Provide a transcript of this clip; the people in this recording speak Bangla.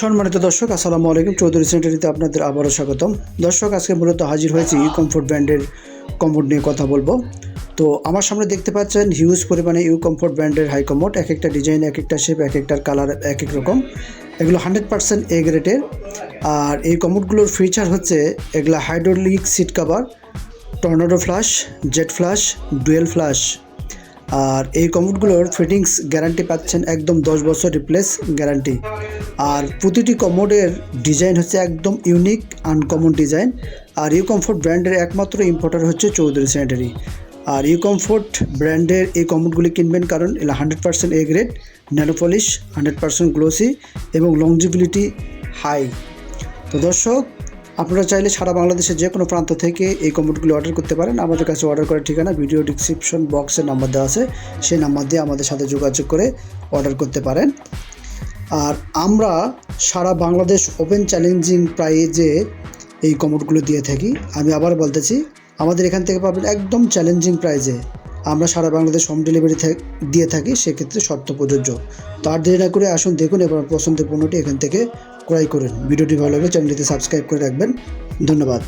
সম্মানিত দর্শক, আসসালামু আলাইকুম। চৌধুরী সেন্টারিতে আপনাদের আবারও স্বাগতম। দর্শক, আজকে মূলত হাজির হয়েছি ইউ কমফোর্ট ব্র্যান্ডের কমফোর্ট নিয়ে কথা বলব। তো আমার সামনে দেখতে পাচ্ছেন হিউজ পরিমাণে ইউ কমফোর্ট ব্র্যান্ডের হাই কমোড এক একটা ডিজাইন এক একটা শেপ এক একটার কালার এক এক রকম। এগুলো হান্ড্রেড পার্সেন্ট এ গ্রেডের আর এই কমোডগুলোর ফিচার হচ্ছে এগুলো hydraulic seat cover tornado flush jet flush dual flush আর এই কমোডগুলোর ফিটিংস গ্যারান্টি পাচ্ছেন একদম দশ বছর রিপ্লেস গ্যারান্টি। আর প্রতিটি কমোডের ডিজাইন হচ্ছে একদম ইউনিক, আনকমন ডিজাইন। আর ইউ কমফোর্ট ব্র্যান্ডের একমাত্র ইম্পোর্টার হচ্ছে চৌধুরী স্যানিটারি। আর ইউ কমফোর্ট ব্র্যান্ডের এই কমোডগুলি কিনবেন কারণ এগুলো hundred percent A grade nanopolish hundred percent glossy এবং লংজিবিলিটি হাই তো দর্শক আপনারা চাইলে সারা বাংলাদেশের যে কোনো প্রান্ত থেকে এই কমেন্টগুলো অর্ডার করতে পারেন। আমাদের কাছে অর্ডার করার ঠিকানা ভিডিও ডিসক্রিপশন বক্সের নাম্বার দেওয়া আছে। সেই নাম্বার দিয়ে আমাদের সাথে যোগাযোগ করে অর্ডার করতে পারেন। আর আমরা সারা বাংলাদেশ ওপেন চ্যালেঞ্জিং প্রাইজে এই কমেন্টগুলো দিয়ে থাকি। আমি আবার বলতেছি, আমাদের এখান থেকে পাবেন একদম চ্যালেঞ্জিং প্রাইজে আমরা সারা বাংলাদেশ হোম ডেলিভারি দিয়ে থাকি, সেক্ষেত্রে শর্ত প্রযোজ্য। তো আর দেরি না করে আসুন, দেখুন, এবার পছন্দের পণ্যটি এখান থেকে ক্রয় করুন। ভিডিওটি ভালো লাগলে চ্যানেলটিতে সাবস্ক্রাইব করে রাখবেন। ধন্যবাদ।